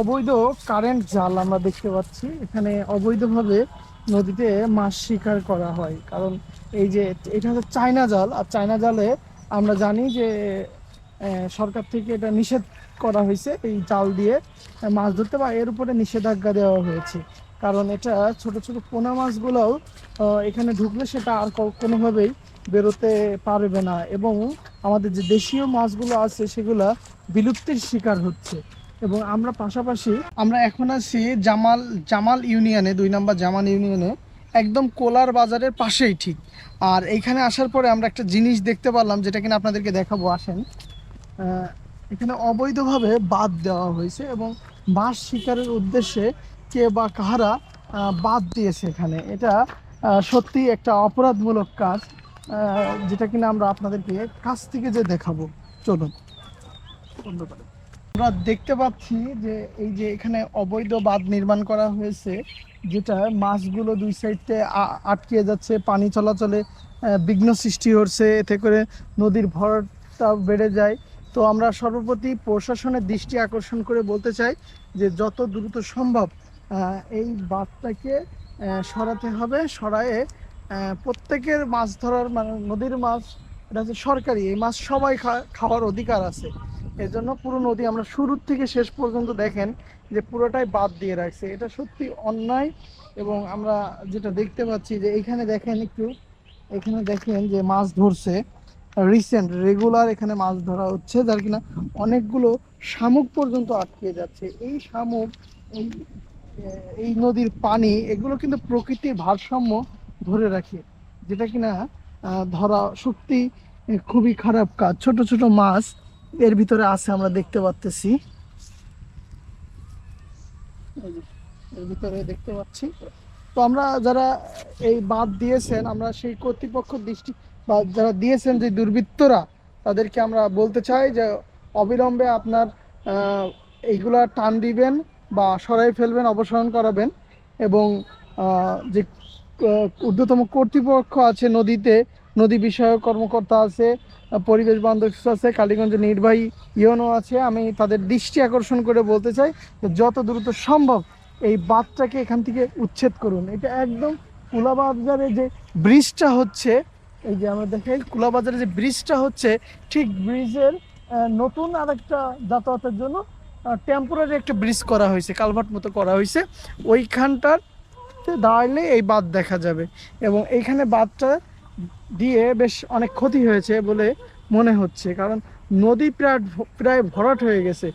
অবৈধ কারেন্ট জাল আমরা দেখতে পাচ্ছি। এখানে অবৈধভাবে নদীতে মাছ শিকার করা হয়। কারণ এই যে, এটা হচ্ছে চায়না জাল। আর চায়না জালে আমরা জানি যে সরকার থেকে এটা নিষেধ করা হয়েছে এই জাল দিয়ে মাছ ধরতে বা এর উপরে নিষেধাজ্ঞা দেওয়া হয়েছে। কারণ এটা ছোট ছোট পোনা মাছগুলোও এখানে ঢুকলে সেটা আর কোনোভাবেই বেরোতে পারবে না। এবং আমাদের যে দেশীয় মাছগুলো আছে, সেগুলো বিলুপ্তির শিকার হচ্ছে। এবং আমরা পাশাপাশি আমরা এখন আছি জামাল জামাল ইউনিয়নে, দুই নম্বর জামাল ইউনিয়নে, একদম কোলার বাজারের পাশেই ঠিক। আর এইখানে আসার পরে আমরা একটা জিনিস দেখতে পারলাম যেটা কিনা আপনাদেরকে দেখাবো, আসেন। এখানে অবৈধভাবে বাদ দেওয়া হয়েছে এবং মাছ শিকারের উদ্দেশ্যে কে বা কাহারা বাদ দিয়েছে এখানে। এটা সত্যি একটা অপরাধমূলক কাজ যেটা কিনা আমরা আপনাদেরকে কাছ থেকে যে দেখাবো। চলুন। করে। আমরা দেখতে পাচ্ছি যে এই যে এখানে অবৈধ বাঁধ নির্মাণ করা হয়েছে, যেটা মাছগুলো দুই সাইডে আটকে যাচ্ছে, পানি চলাচলে বিঘ্ন সৃষ্টি হচ্ছে, এতে করে নদীর ভরটা বেড়ে যায়। তো আমরা সর্বপ্রতি প্রশাসনের দৃষ্টি আকর্ষণ করে বলতে চাই যে যত দ্রুত সম্ভব এই বাঁধটাকে সরাতে হবে। সরায়ে প্রত্যেকের মাছ ধরার মানে নদীর মাছ, এটা হচ্ছে সরকারি, এই মাছ সবাই খাওয়ার অধিকার আছে। এর জন্য পুরো নদী আমরা শুরুর থেকে শেষ পর্যন্ত দেখেন যে পুরোটাই বাদ দিয়ে রাখছে। এটা সত্যি অন্যায় এবং আমরা যেটা দেখতে পাচ্ছি যে এখানে দেখেন একটু, এখানে দেখেন যে মাছ ধরছে। রিসেন্ট রেগুলার এখানে মাছ ধরা হচ্ছে, যার কিনা অনেকগুলো শামুক পর্যন্ত আটকে যাচ্ছে। এই শামুক, এই এই নদীর পানি, এগুলো কিন্তু প্রকৃতির ভারসাম্য ধরে রাখে, যেটা কিনা ধরা সত্যি খুবই খারাপ কাজ। ছোট ছোট মাছ এর ভিতরে আছে, আমরা দেখতে এর ভিতরে দেখতে পাচ্ছি। তো আমরা যারা এই বাঁধ দিয়েছেন, আমরা সেই কর্তৃপক্ষ দৃষ্টি বা যারা দিয়েছেন যে দুর্বৃত্তরা, তাদেরকে আমরা বলতে চাই যে অবিলম্বে আপনার এইগুলা টান দিবেন বা সরাই ফেলবেন, অপসারণ করাবেন এবং যে ঊর্ধ্বতম কর্তৃপক্ষ আছে নদীতে নদী বিষয়ক কর্মকর্তা আছে, পরিবেশ বান্ধব আছে, কালীগঞ্জের নির্বাহী ইয়নো আছে। আমি তাদের দৃষ্টি আকর্ষণ করে বলতে চাই যত দ্রুত সম্ভব এই বাঁধটাকে এখান থেকে উচ্ছেদ করুন। এটা একদম কুলাবাজারে যে ব্রিজটা হচ্ছে, এই যে আমরা দেখাই, কুলাবাজারে যে ব্রিজটা হচ্ছে, ঠিক ব্রিজের নতুন আরেকটা যাতায়াতের জন্য টেম্পোরারি একটা ব্রিজ করা হয়েছে, কালভার্ট মতো করা হয়েছে। ওইখানটার দাঁড়াইলে এই বাঁধ দেখা যাবে এবং এইখানে বাঁধটা দিয়ে বেশ অনেক ক্ষতি হয়েছে বলে মনে হচ্ছে। কারণ নদী প্রায় প্রায় ভরাট হয়ে গেছে।